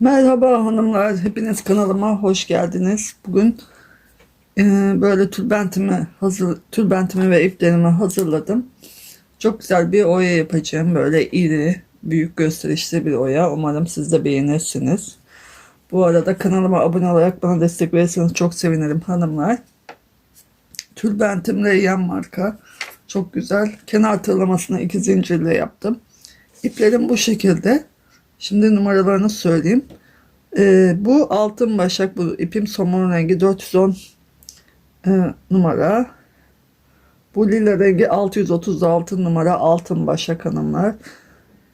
Merhaba hanımlar, hepiniz kanalıma hoş geldiniz. Bugün e, böyle tülbentimi hazır, tülbentimi ve iplerimi hazırladım. Çok güzel bir oya yapacağım. Böyle iri, büyük gösterişli bir oya. Umarım siz de beğenirsiniz. Bu arada kanalıma abone olarak bana destek verirseniz çok sevinirim hanımlar. Tülbentim Reyyan marka. Çok güzel. Kenar tığlamasını iki zincirle yaptım. İplerim bu şekilde. Şimdi numaralarını söyleyeyim. Ee, bu altın başak bu ipim somon rengi 410 e, numara. Bu lila rengi 636 numara altın başak hanımlar.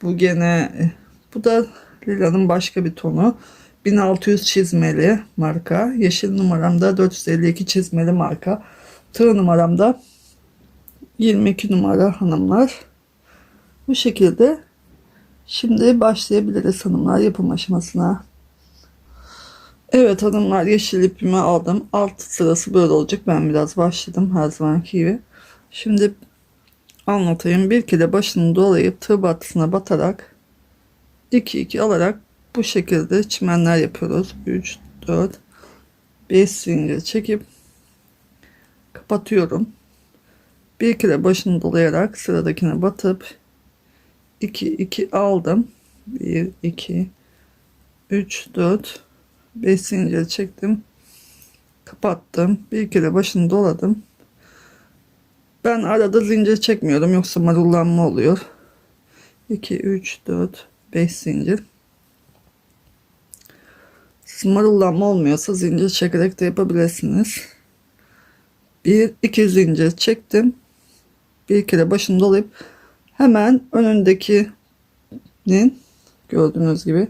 Bu gene e, bu da lilanın başka bir tonu. 1600 çizmeli marka. Yeşil numaramda 452 çizmeli marka. Tığ numaramda 22 numara hanımlar. Bu şekilde Şimdi başlayabiliriz hanımlar yapım aşamasına. Evet hanımlar yeşil ipimi aldım. Alt sırası böyle olacak. Ben biraz başladım her zamanki gibi. Şimdi anlatayım. Bir kere başını dolayıp tığ battısına batarak 2 2 alarak bu şekilde çimenler yapıyoruz. 3 4 5 zincir çekip kapatıyorum. Bir kere başını dolayarak sıradakine batıp 2 2 aldım. 1 2 3 4 5 zincir çektim. Kapattım. Bir kere başını doladım. Ben arada zincir çekmiyorum yoksa marullanma oluyor. 2 3 4 5 zincir. Marullanma olmuyorsa zincir çekerek de yapabilirsiniz. 1 2 zincir çektim. Bir kere başını dolayıp Hemen önündekinin gördüğünüz gibi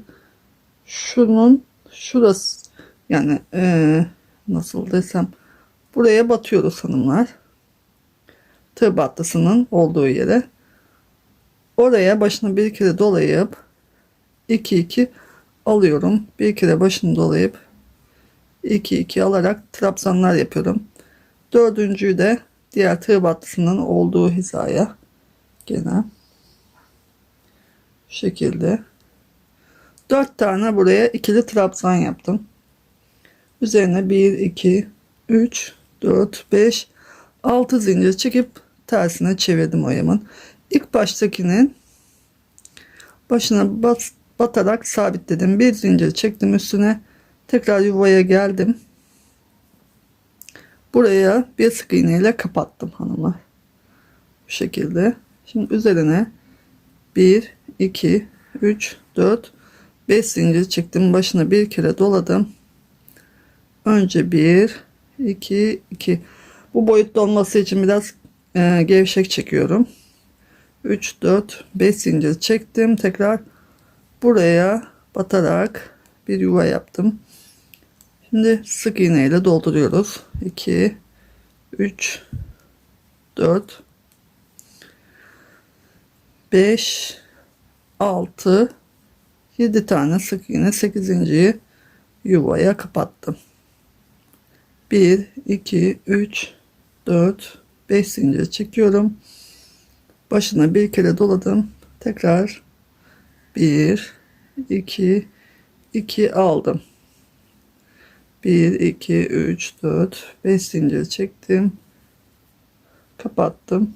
şunun şurası yani ee, nasıl desem buraya batıyoruz hanımlar. Tığ battısının olduğu yere. Oraya başını bir kere dolayıp 2 2 alıyorum. Bir kere başını dolayıp 2 2 alarak trabzanlar yapıyorum. Dördüncüyü de diğer tığ battısının olduğu hizaya gene. Şu şekilde. Dört tane buraya ikili trabzan yaptım. Üzerine 1 2 3 4 5 6 zincir çekip tersine çevirdim oyamın. İlk baştakinin başına bas, batarak sabitledim. Bir zincir çektim üstüne. Tekrar yuvaya geldim. Buraya bir sık iğne ile kapattım hanımlar bu şekilde Şimdi üzerine 1, 2, 3, 4, 5 zincir çektim. Başına bir kere doladım. Önce 1, 2, 2. Bu boyutta olması için biraz e, gevşek çekiyorum. 3, 4, 5 zincir çektim. Tekrar buraya batarak bir yuva yaptım. Şimdi sık iğne ile dolduruyoruz. 2, 3, 4, 5 6 7 tane sık iğne 8. yuvaya kapattım. 1 2 3 4 5 zincir çekiyorum. Başına bir kere doladım. Tekrar 1 2 2 aldım. 1 2 3 4 5 zincir çektim. Kapattım.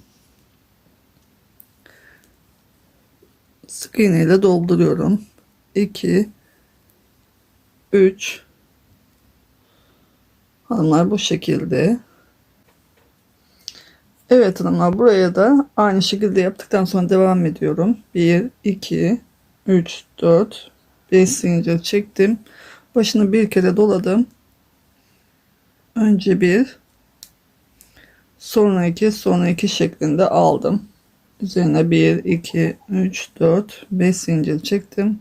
Sık iğne ile dolduruyorum. 2 3 hanımlar bu şekilde. Evet hanımlar buraya da aynı şekilde yaptıktan sonra devam ediyorum. 1 2 3 4 5 zincir çektim. Başını bir kere doladım. Önce bir sonra iki sonra iki şeklinde aldım. Üzerine 1, 2, 3, 4, 5 zincir çektim.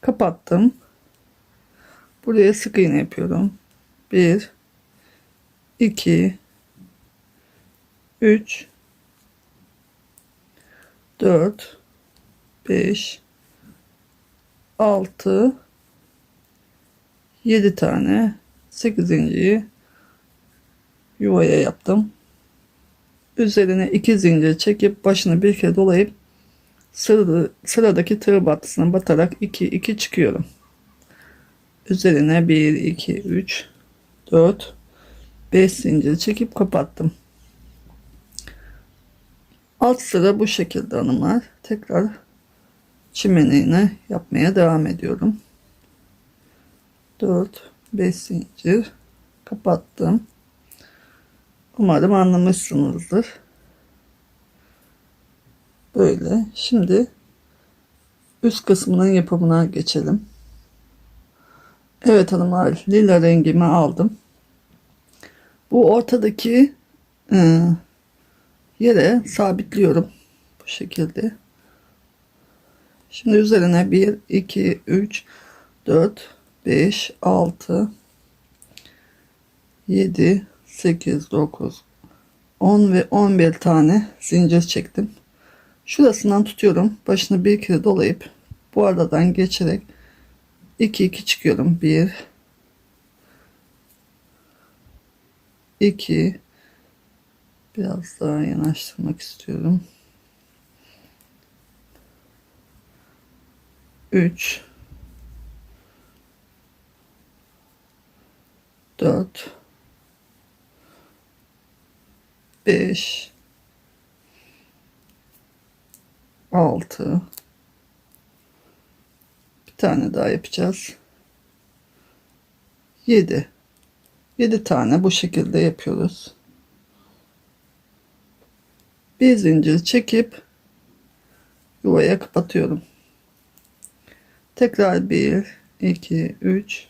Kapattım. Buraya sık iğne yapıyorum. 1, 2, 3, 4, 5, 6, 7 tane 8 zinciri yuvaya yaptım üzerine iki zincir çekip başını bir kere dolayıp sırada, sıradaki tığ battısına batarak 2 2 çıkıyorum. Üzerine 1, 2, 3, 4, 5 zincir çekip kapattım. Alt sıra bu şekilde hanımlar. Tekrar çimenini yapmaya devam ediyorum. 4, 5 zincir kapattım. Umarım anlamışsınızdır. Böyle. Şimdi üst kısmının yapımına geçelim. Evet hanımlar lila rengimi aldım. Bu ortadaki e, yere sabitliyorum. Bu şekilde. Şimdi üzerine 1, 2, 3, 4, 5, 6, 7, 8, 9, 10 ve 11 tane zincir çektim. Şurasından tutuyorum. Başını bir kere dolayıp bu aradan geçerek 2 2 çıkıyorum. 1 2 biraz daha yanaştırmak istiyorum. 3 4 5 6 bir tane daha yapacağız. 7 7 tane bu şekilde yapıyoruz. Bir zincir çekip yuvaya kapatıyorum. Tekrar 1 2 3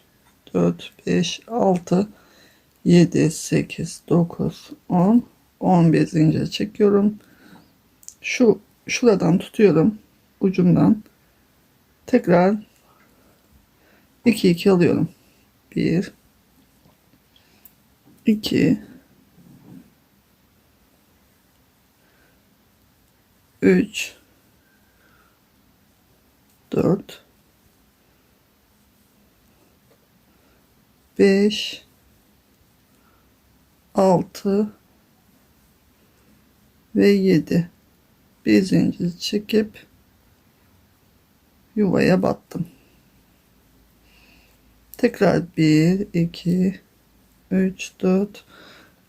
4 5 6 7 8 9 10 11 zincir çekiyorum. Şu şuradan tutuyorum ucundan tekrar 2 2 alıyorum. 1 2 3 4 5 6 ve 7 bir zincir çekip yuvaya battım. Tekrar 1 2 3 4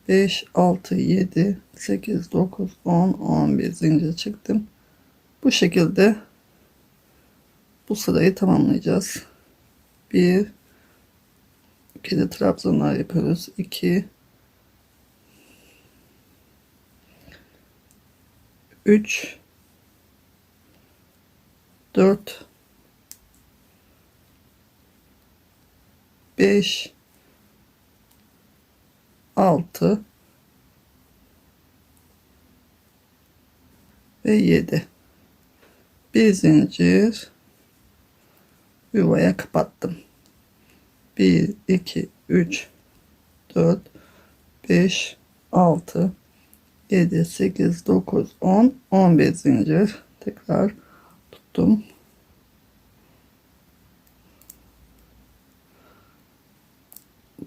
5 6 7 8 9 10 11 zincir çektim. Bu şekilde bu sırayı tamamlayacağız. 1 2 trabzanlar yapıyoruz. 2 3 4 5 6 ve 7 bir zincir yuvaya kapattım. 1 2 3 4 5 6 7 8 9 10 11 zincir. Tekrar tuttum.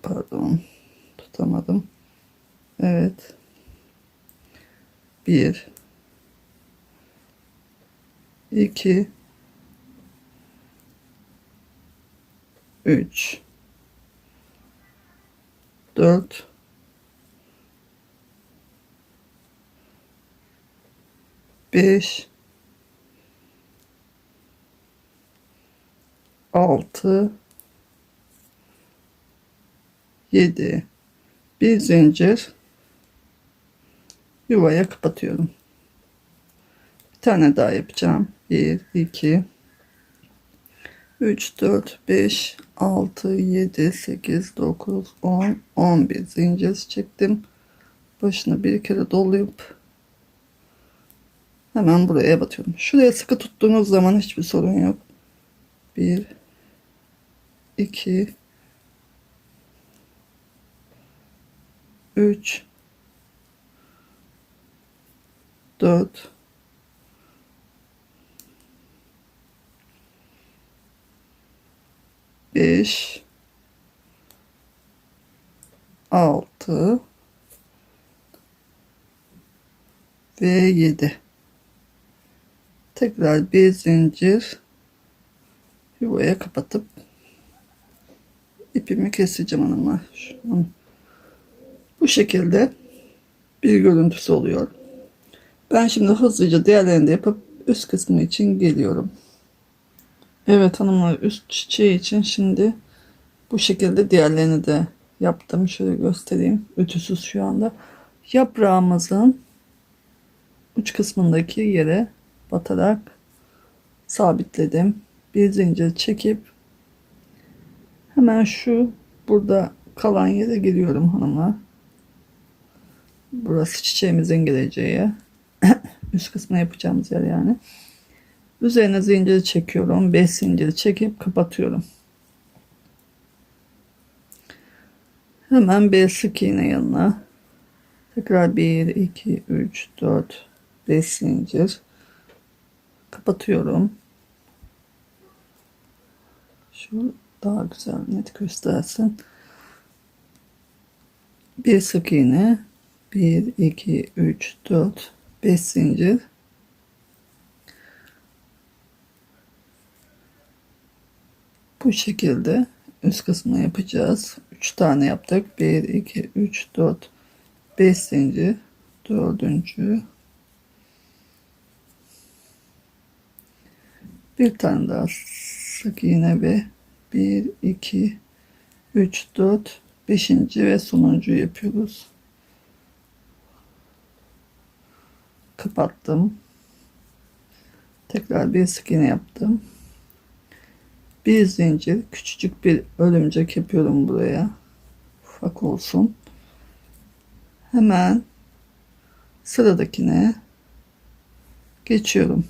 Pardon tutamadım. Evet. 1 2 3 4 5 6 7 bir zincir yuvaya kapatıyorum. Bir tane daha yapacağım. 1 2 3 4 5 6 7 8 9 10 11 zincir çektim. Başını bir kere dolayıp hemen buraya batıyorum. Şuraya sıkı tuttuğunuz zaman hiçbir sorun yok. 1 2 3 4 5 6 ve 7 tekrar bir zincir yuvaya kapatıp ipimi keseceğim hanımlar. Bu şekilde bir görüntüsü oluyor. Ben şimdi hızlıca diğerlerini de yapıp üst kısmı için geliyorum. Evet hanımlar üst çiçeği için şimdi bu şekilde diğerlerini de yaptım. Şöyle göstereyim. Ütüsüz şu anda. Yaprağımızın uç kısmındaki yere batarak sabitledim. Bir zincir çekip hemen şu burada kalan yere giriyorum hanımlar. Burası çiçeğimizin geleceği. Üst kısmına yapacağımız yer yani. Üzerine zinciri çekiyorum. 5 zinciri çekip kapatıyorum. Hemen bir sık iğne yanına. Tekrar 1, 2, 3, 4, 5 zincir. Kapatıyorum. Şu daha güzel net göstersin. Bir sık iğne. 1, 2, 3, 4, 5 zincir. Bu şekilde üst kısmını yapacağız. 3 tane yaptık. 1, 2, 3, 4, 5 zincir. Dördüncü. Bir tane daha sık iğne ve 1, 2, 3, 4, 5. ve sonuncu yapıyoruz. Kapattım. Tekrar bir sık iğne yaptım. Bir zincir küçücük bir örümcek yapıyorum buraya. Ufak olsun. Hemen sıradakine geçiyorum.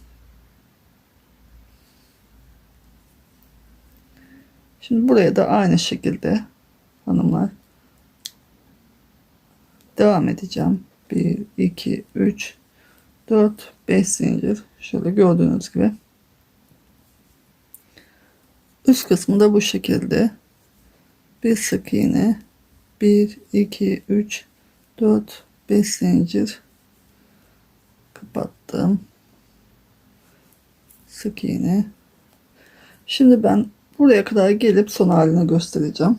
Şimdi buraya da aynı şekilde hanımlar. Devam edeceğim. 1 2 3 4 5 zincir. Şöyle gördüğünüz gibi. Üst kısmı da bu şekilde. Bir sık iğne 1 2 3 4 5 zincir. Kapattım. Sık iğne şimdi ben buraya kadar gelip son halini göstereceğim.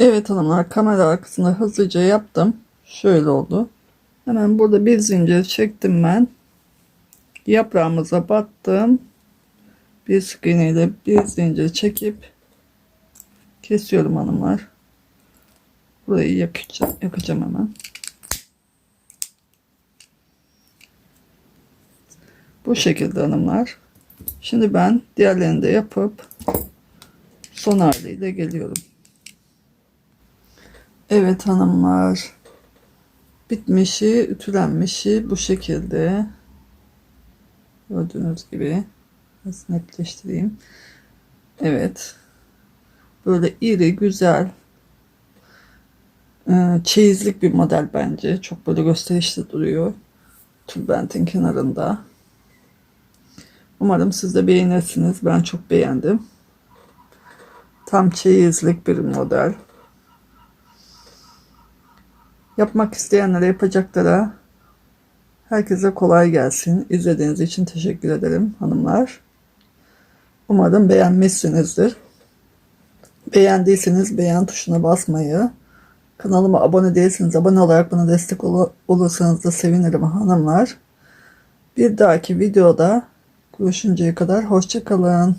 Evet hanımlar kamera arkasında hızlıca yaptım. Şöyle oldu. Hemen burada bir zincir çektim ben. Yaprağımıza battım. Bir sık iğneyle bir zincir çekip kesiyorum hanımlar. Burayı yakacağım, yakacağım hemen. Bu şekilde hanımlar şimdi ben diğerlerini de yapıp son haliyle geliyorum evet hanımlar bitmişi ütülenmişi bu şekilde gördüğünüz gibi Biraz netleştireyim. Evet. Böyle iri, güzel, e, çeyizlik bir model bence. Çok böyle gösterişli duruyor. Tülbentin kenarında. Umarım siz de beğenirsiniz. Ben çok beğendim. Tam çeyizlik bir model. Yapmak isteyenlere yapacaklara herkese kolay gelsin. İzlediğiniz için teşekkür ederim hanımlar. Umarım beğenmişsinizdir. Beğendiyseniz beğen tuşuna basmayı, kanalıma abone değilseniz abone olarak bana destek ol olursanız da sevinirim hanımlar. Bir dahaki videoda görüşünceye kadar hoşçakalın.